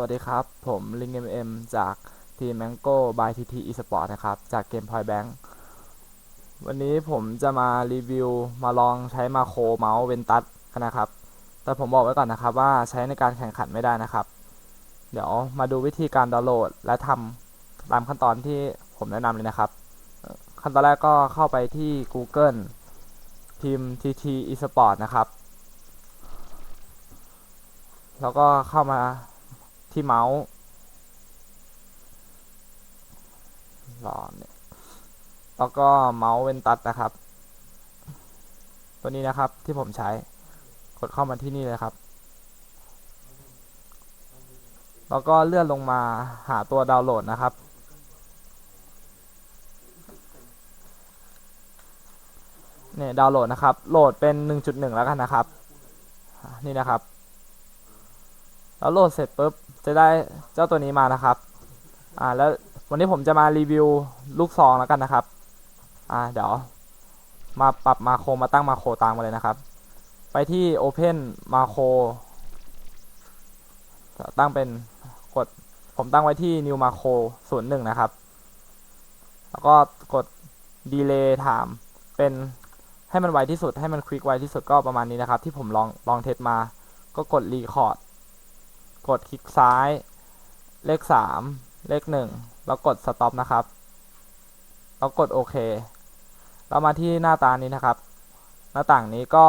วัสดีครับ ผมลิงเอ็มจากทีม Mango by TT Esport นะครับ จากเกม Point Bank วันนี้ผมจะมารีวิวมาลองใช้มาโครเมาส์เวนตัสกันนะครับ แต่ผมบอกไว้ก่อนนะครับว่าใช้ในการแข่งขันไม่ได้นะครับ เดี๋ยวมาดูวิธีการดาวน์โหลด และทำตามขั้นตอนที่ผมแนะนำเลยนะครับ ขั้นตอนแรกก็เข้าไปที่ Google พิม TT Esport นะครับ แล้วก็เข้ามา ที่เมาส์รอเนี่ยแล้วก็เมาส์เวนตัสนะครับ ตัวนี้นะครับที่ผมใช้กดเข้ามาที่นี่เลยครับ แล้วก็เลื่อนลงมาหาตัวดาวน์โหลดนะครับ เนี่ยดาวน์โหลดนะครับ โหลดเป็น 1.1 แล้วกันนะครับ นี่นะครับ แล้วโหลดเสร็จปุ๊บจะได้เจ้าตัวนี้มานะครับ อ่าแล้ววันนี้ผมจะมารีวิวลูกซองแล้วกันนะครับ อ่าเดี๋ยวมาปรับมาโครมาตั้งมาโครตามมาเลยนะครับ ไปที่ Open มาโครตั้งเป็นกดผมตั้งไว้ที่ New Macro 01 นะครับ แล้วก็กด Delay Time เป็นให้มันไวที่สุดให้มันควิกไวที่สุดก็ประมาณนี้นะครับ ที่ผมลองลองเทสมา ก็กด Record กดคลิกซ้าย เลขสามเลขหนึ่งแล้วกด stop นะครับ แล้วกดโอเคแล้วมาที่หน้าตานี้นะครับ หน้าต่างนี้ก็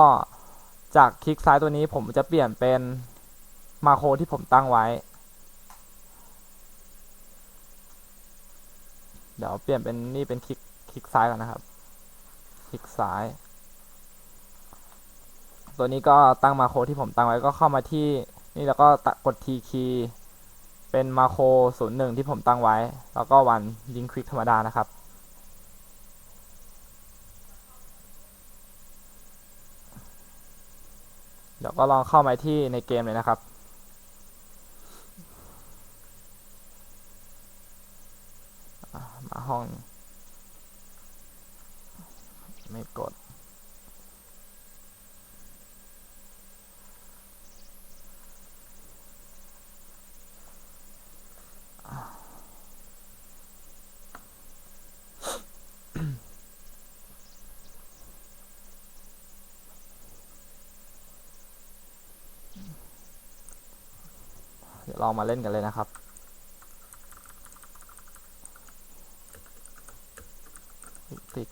จากคลิกซ้ายตัวนี้ผมจะเปลี่ยนเป็นมาโครที่ผมตั้งไว้ เดี๋ยวเปลี่ยนเป็นนี่เป็นคลิกคลิกซ้ายก่อนนะครับ คลิกซ้าย ตัวนี้ก็ตั้งมาโครที่ผมตั้งไว้ก็เข้ามาที่ นี่แล้วก็ตกด T key เป็นมาโคร01ที่ผมตั้งไว้ แล้วก็วันยิงควิกธรรมดานะครับ เดี๋ยวก็ลองเข้ามาที่ในเกมเลยนะครับมาห้อง ไม่กด ลองมาเล่นกันเลยนะครับ ติด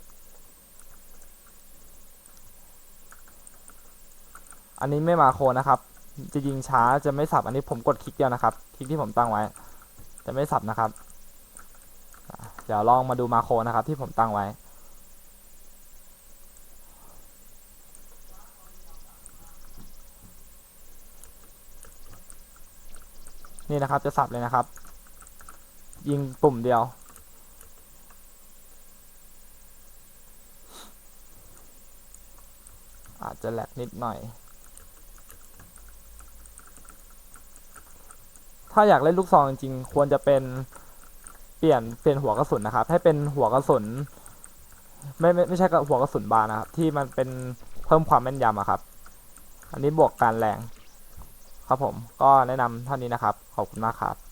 อันนี้ไม่มาโคนะครับ จะยิงช้าจะไม่สับ อันนี้ผมกดคลิกเดียวนะครับ คลิกที่ผมตั้งไว้ จะไม่สับนะครับ เดี๋ยวลองมาดูมาโคนะครับที่ผมตั้งไว้ นี่นะครับจะสับเลยนะครับ ยิงปุ่มเดียว อาจจะแหลกนิดหน่อย ถ้าอยากเล่นลูกซองจริงๆควรจะเป็นเปลี่ยนเปลี่ยนหัวกระสุนนะครับ ให้เป็นหัวกระสุนไม่ไม่ไม่ใช่กับหัวกระสุนบานนะครับ ที่มันเป็นเพิ่มความแม่นยำอะครับ อันนี้บวกการแรง ครับผมก็แนะนำเท่านี้นะครับ ขอบคุณมากครับ